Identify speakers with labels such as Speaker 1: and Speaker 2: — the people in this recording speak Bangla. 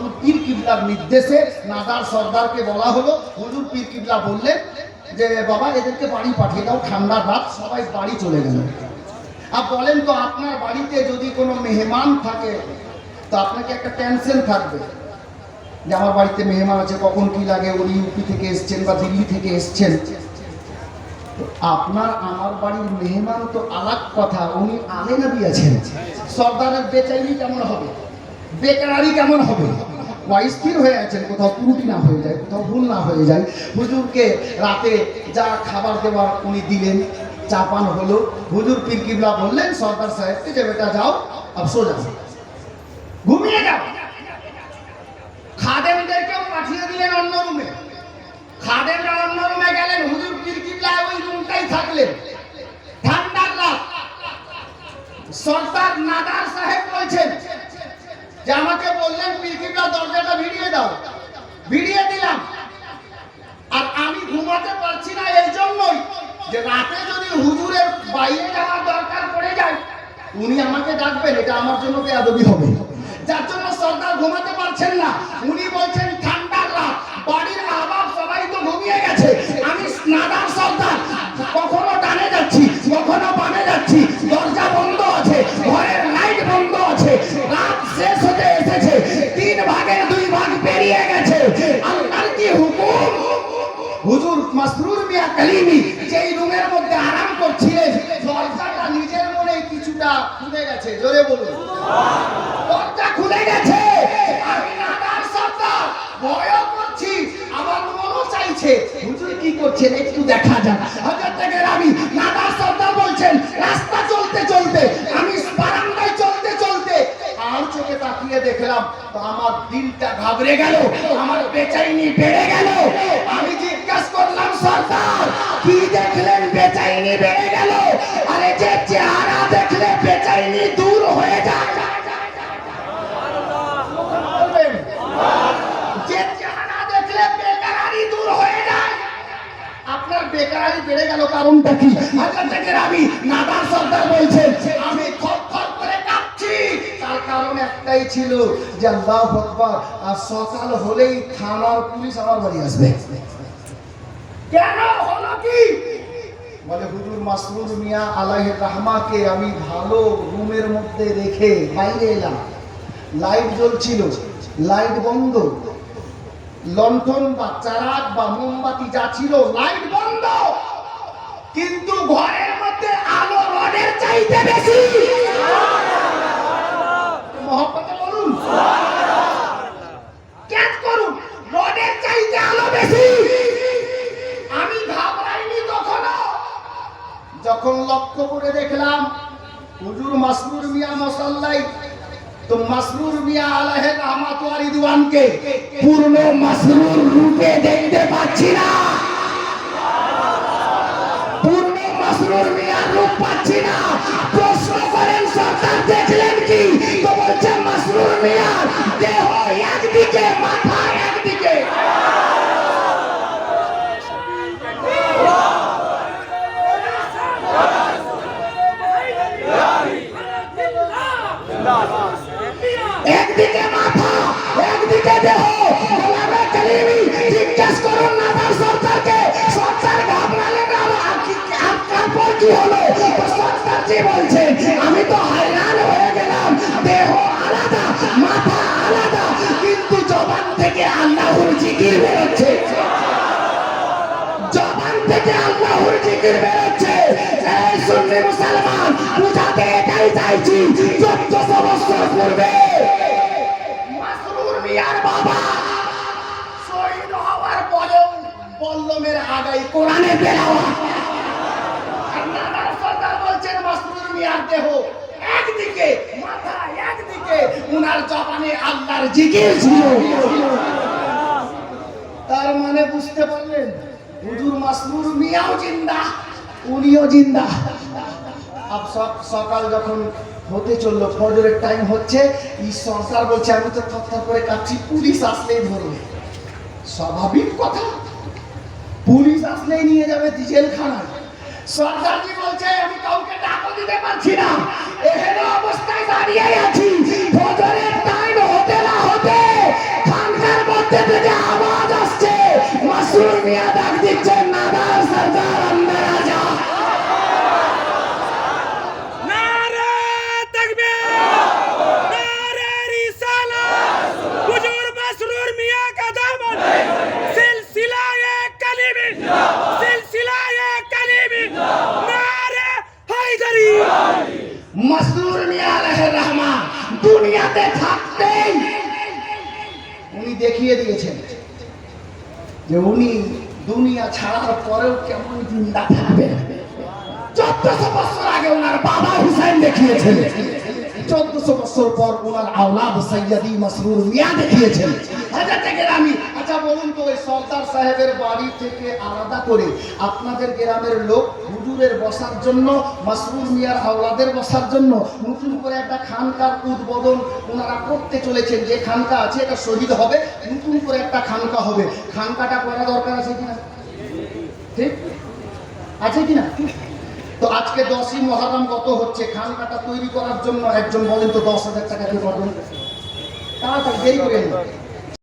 Speaker 1: হুজুর পীর কিবলার নির্দেশে নাদার সর্দারকে বলা হলো। হুজুর পীর কিবলা বললেন যে, বাবা, এদেরকে বাড়ি পাঠিয়ে দাও ঠান্ডার রাত, সবাই বাড়ি চলে গেল। আর বলেন তো, আপনার বাড়িতে যদি কোনো মেহমান থাকে, তো আপনাকে একটা টেনশন থাকবে। যে, আমার বাড়িতে মেহমান আছে, কখন কি লাগে? উনি ইউপি থেকে এসছেন বা দিল্লি থেকে এসছেন। আপনার, আমার বাড়ির মেহমান তো আলাক কথা, উনি আলে নবী আছেন। সর্দারের বেচাইনি কেমন হবে? বেকারি কেমন হবে? অস্থির হয়ে আছেন, কোথাও ত্রুটি না হয়ে যায়, কোথাও ভুল না হয়ে যায়। হুজুরকে রাতে যা খাবার দেওয়ার উনি দিলেন চা পান হলো। হুজুর পীর কিবলা বললেন, সর্দার সাহেবকে যে বেটা যাও আফসোস আছে ঘুমিয়ে যাও। খাদেমদেরকেও পাঠিয়ে দিলেন অন্য রুমে। খাদেমরা অন্য রুমে গেলেন, হুজুর পীর কিবলা ওই রুমটাই থাকলেন। ঠান্ডার রাত। সর্দার নাদার সাহেব বলছেন যে আমাকে বললেন পীর দরজাটা ভিড়িয়ে দাও। ভিড়িয়ে দিলাম। আর আমি ঘুমাতে পারছি না এই জন্যই যে রাতে যদি হুজুরের বাইরে যাওয়ার দরকার পড়ে যায়, উনি আমাকে ডাকবেন, এটা আমার জন্য বেয়াদবি হবে। যার জন্য সর্দার ঘুমাতে পারছেন না। উনি বলছেন, ঠান্ডার রাত, বাড়ির আবাব সবাই তো ঘুমিয়ে গেছে। আমি নাদার সর্দার, কখনো ডানে যাচ্ছি, কখনো বামে যাচ্ছি। হুজুর মাসরুর মিয়া কালিমি যেই রুমের মধ্যে আরাম করছিলেন, দরজাটা নিজের মনে কিছুটা খুলে গেছে, জোরে বলুন। দরজা খুলে গেছে, আমি নাদার সর্দার ভয়ও করছি, আমার মনও চাইছে। হুজুর কি করছেন একটু দেখা যাক। হাজার থেকে আমি নাদার সর্দার বলছেন, রাস্তা চলতে চলতে, আমি বারান্দায় চলতে চলতে। আর চোখে তাকিয়ে দেখলাম আমার দিলটা ঘাবড়ে গেল, আমার বেচাইনি বেড়ে গেল। আমি সর্দার কি দেখলেন বেচাইনি বেড়ে গেল? আরে যে চেহারা দেখলে বেচাইনি দূর হয়ে যায়। যে চেহারা দেখলে বেকারি দূর হয়ে যায়। আপনার বেকারি বেড়ে গেল কারণটা কি? আজকে থেকে আমি নাদার সর্দার বলছেন, আমি কারণ একটাই ছিল যে আল্লাহ আর সকাল হলেই থানার পুলিশ আমার বাড়ি আসবে। কেন হলো কি? বলে, হুজুর মাসরুর মিয়া আলাইহির রাহমাকে আমি ভালো রুমের মধ্যে রেখে বাইরে এলাম। লাইট জ্বলছিল, লাইট বন্ধ। লণ্ঠন বা চারাক বা মোমবাতি যা ছিল, লাইট বন্ধ। কিন্তু ঘরের মধ্যে আলো রডের চাইতে বেশি মহব্বতে বলুন ক্যাচ করুন রডের চাইতে আলো বেশি আমি ঘাবড়াইনি তখনও যখন লক্ষ্য করে দেখলাম, হুজুর মাসরুর মিয়া মশাল্লাই, তো মাসরুর মিয়া আলাহে রহমাত ওয়া রিদওয়ানকে পূর্ণ মাসরুর রূপে দেখতে পাচ্ছি না। পূর্ণ মাসরুর মিয়া রূপ পাচ্ছি আমি তো হায়রান হয়ে আলাদা আলাদা, কিন্তু জবান থেকে আল্লাহর জিকির বেরোচ্ছে। জবান থেকে আল্লাহর জিকির বেরোচ্ছে। মুসলমান, বুঝাতে এটাই চাইছি, চোদ্দশো বছর পূর্বে কোরআনে বেরাওয়া আর তার মানে বুঝতে পারলেন মিয়াও জিন্দা, উনিও জিন্দা। সকাল যখন হতে চলল, ফজরের টাইম হচ্ছে, এই সরকার বলছে, আমি তো থরথর করে কাঁপছি পুলিশ আসলেই ধরবে। স্বাভাবিক কথা। পুলিশ আসলেই নিয়ে যাবে জেলখানায়। সরকারজি বলছে, আমি কাউকে ডাকও দিতে পারছি না। এখানে অবস্থায় দাঁড়িয়ে দেখিয়ে দিয়েছেন যে উনি দুনিয়া ছাড়ার পরেও কেমন জিন্দা থাকবেন। চোদ্দশো বছর আগে ওনার বাবা হুসাইন দেখিয়েছেন। চোদ্দশো বছর পর ওনার আওলাদ সৈয়দি মাসরুর মিয়া দেখিয়েছেন থেকে আমি আচ্ছা বলুন তো, ওই সর্দার সাহেবের বাড়ি থেকে আলাদা করে আপনাদের গ্রামের লোক হুজুরের বসার জন্য, মাসরুর মিয়ার আওলাদের বসার জন্য নতুন করে একটা খানকার উদ্বোধন ওনারা করতে চলেছেন। যে খানকা আছে, এটা শহীদ হবে, নতুন করে একটা খানকা হবে। খানকাটা করা দরকার আছে কিনা? ঠিক? আছে কিনা? আজকে দশই মহারাম কত হচ্ছে। খানকাটা তৈরি করার জন্য একজন বলেন তো দশ হাজার টাকা দিয়ে পাবেন তাড়াতাড়ি দেরি করে